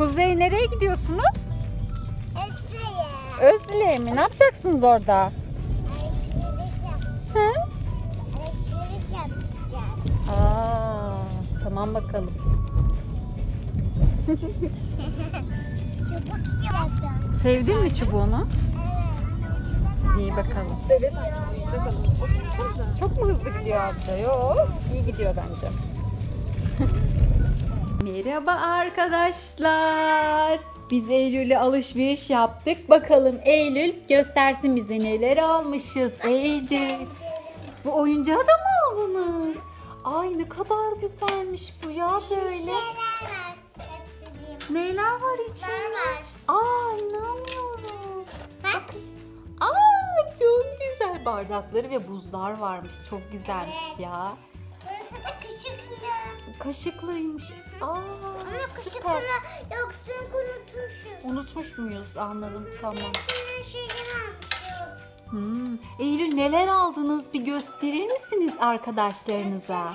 Kuzey nereye gidiyorsunuz? Esra'ya. Özdile'ye mi? Ne yapacaksınız orada? Alışveriş yap. Hı? Alışveriş yapacağız. Aa, tamam bakalım. Çubuk yapacağım. Sevdin mi çubuğunu? Evet. İyi bakalım. Çok mu hızlı gidiyor abla? Yok. iyi gidiyor bence. Merhaba arkadaşlar. Biz Eylül'le alışveriş yaptık. Bakalım Eylül göstersin bize neler almışız. Eylül. Bu oyuncağı da mı aldınız? Ay ne kadar güzelmiş bu ya böyle. Şeyler var. İçinde? Aa inanmıyorum. Bak. Aa çok güzel bardakları ve buzlar varmış. Çok güzelmiş Evet. ya. Burası da küçüklü. Kaşıklıymış. Aa Ama süper. küçüklü yoksun unutmuşuz. Unutmuş muyuz? Anladım tamam. Senin şeyini almışız. Hmm. Eylül neler aldınız bir gösterir misiniz arkadaşlarınıza?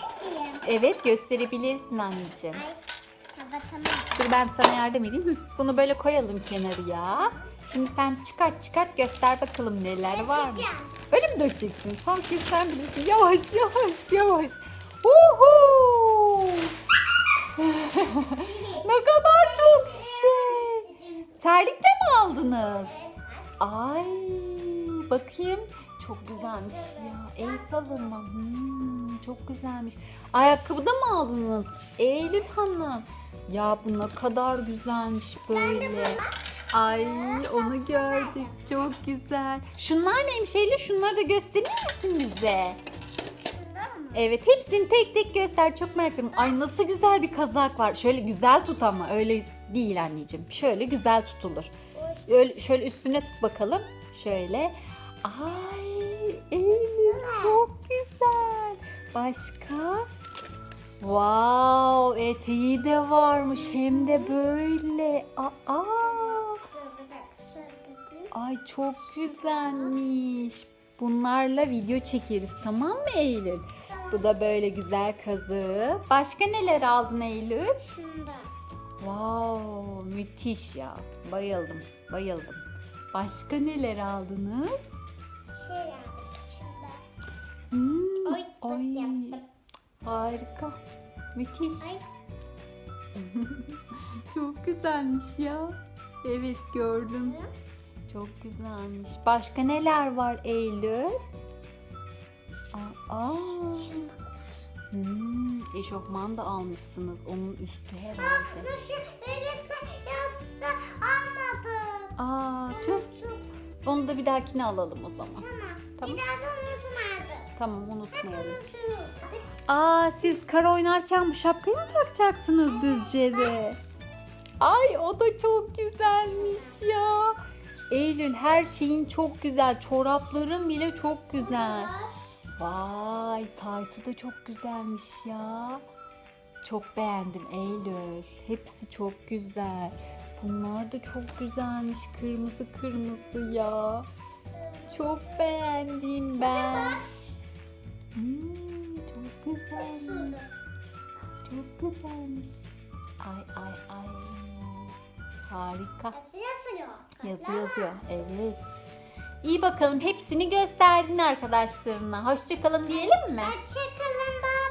Evet gösterebilirsin anneciğim. Ay. Dur ben sana yardım edeyim. Hı, Bunu böyle koyalım kenarıya. Şimdi sen çıkart çıkart göster bakalım neler var mı? Yapacağım. Öyle mi dökeceksin? Tamam şimdi sen bilirsin. Yavaş yavaş yavaş. Uhu! Ne kadar çok şey. Terlik de mi aldınız? Ay bakayım. Çok güzelmiş ya. El salınma. Hmm, çok güzelmiş. Ayakkabı da mı aldınız? Eylül Hanım. Ya bu ne kadar güzelmiş böyle. Ay onu gördük. Çok güzel. Şunlar neymiş Eylül? Şunları da gösterir misin bize? Evet hepsini tek tek göster. Çok merak ediyorum. Ay nasıl güzel bir kazak var. Şöyle güzel tut ama öyle değil anneciğim. Şöyle güzel tutulur. Öyle, şöyle üstüne tut bakalım. Şöyle. Ay Eylül çok güzel. Başka? Wow eteği de varmış hem de böyle. Aa. Ay çok güzelmiş. Bunlarla video çekeriz tamam mı Eylül? Bu da böyle güzel kazığı. Başka neler aldın Eylül? Şunda. Wow müthiş ya. Bayıldım bayıldım. Başka neler aldınız? Şey yaptık şunda. Hmm, Oy bak yaptım. Harika. Müthiş. Çok güzelmiş ya. Evet gördüm. Çok güzelmiş. Başka neler var Eylül? Aa, eşofman da almışsınız. Onun üstü herhalde. Yassı almadık. Aa, tüh. Onu da bir dahakine alalım o zaman. Tamam. Tamam. Bir daha da unutmadık. Tamam unutmayalım. Unuttuk. Aa siz kar oynarken bu şapkayı mı takacaksınız Düzce'de? Ay o da çok güzelmiş ya. Eylül her şeyin çok güzel. Çorapların bile çok güzel. Vay taytı da çok güzelmiş ya. Çok beğendim Eylül. Hepsi çok güzel. Bunlar da çok güzelmiş. Kırmızı kırmızı ya. Çok beğendim ben. Hmm, çok güzelmiş. Çok güzelmiş. Ay ay ay. Harika. Nasıl yazıyor? Yazı yazıyor. Evet. İyi bakalım hepsini gösterdin arkadaşlarına. Hoşçakalın diyelim mi? Hoşçakalın. Bye.